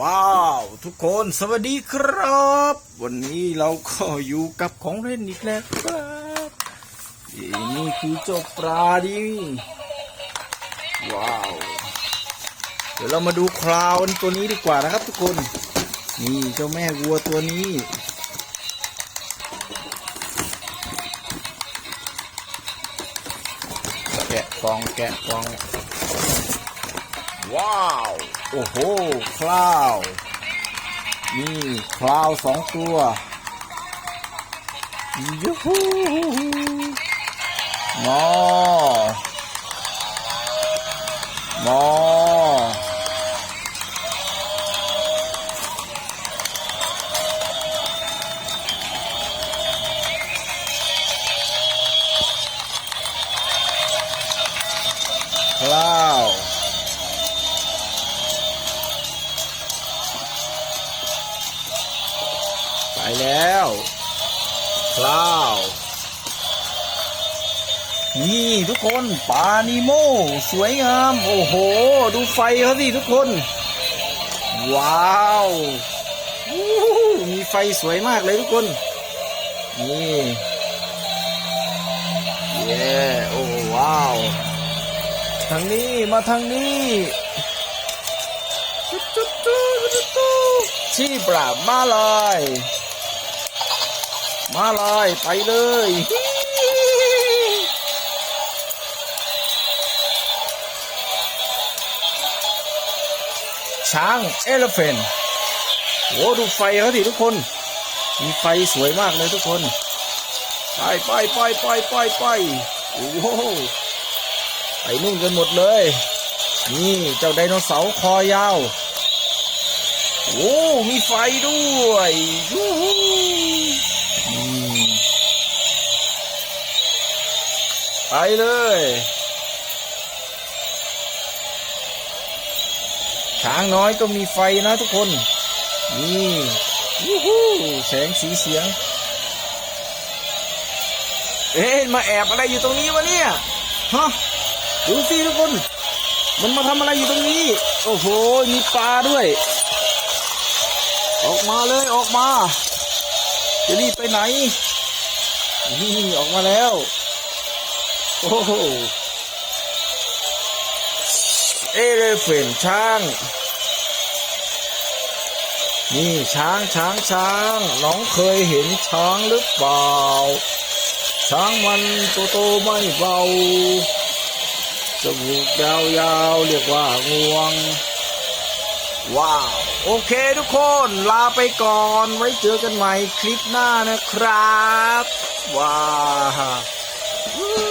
ว้าวทุกคนสวัสดีครับ วันนี้เราก็อยู่กับของเล่นอีกแล้วครับนี่คือเจ้าปลาดิว้าว เดี๋ยวเรามาดูคราวตัวนี้ดีกว่านะครับทุกคน นี่เจ้าแม่วัวตัวนี้ แกะกองแกะกอง ว้าว โอ้โหคลาวนี่คลาวสองตัวยูฮูมอมอคลาว แล้วคลาวนี่ทุกคนปลานิโมสวยงาม โอ้โห ดูไฟเขาสิทุกคน ว้าววู้ฮู้มีไฟสวยมากเลยทุกคน นี่เย้โอ้ว้าว ทางนี้มาทางนี้จุ๊บจุ๊บจุ๊บจุ๊บจุ๊บชีปราบมาเลย มาเลยไปเลย ช้างเอลเฟนโอ้ดูไฟเขาดิทุกคน มีไฟสวยมากเลยทุกคน ไปไปไปไปไปไปโอ้โหไปนู่นกันหมดเลย นี่เจ้าไดโนเสาร์คอยาว โอ้ มีไฟด้วยยู ไปเลยช้างน้อยก็มีไฟนะทุกคน นี่ยูฮูแสงสีเสียง เอ๊ะมาแอบอะไรอยู่ตรงนี้วะเนี่ย ฮะ ดูสิทุกคน มันมาทำอะไรอยู่ตรงนี้ โอ้โห มีปลาด้วย ออกมาเลยออกมา จะรีบไปไหนนี่ออกมาแล้ว โอ้โหเอเลเฟนช้าง นี่ช้างช้างช้างน้องเคยเห็นช้างหรือเปล่า ช้างมันโตโตไม่เบาจมูกยาวๆเรียกว่างวง ว้าว โอเคทุกคนลาไปก่อนไว้เจอกันใหม่คลิปหน้านะครับ ว้าว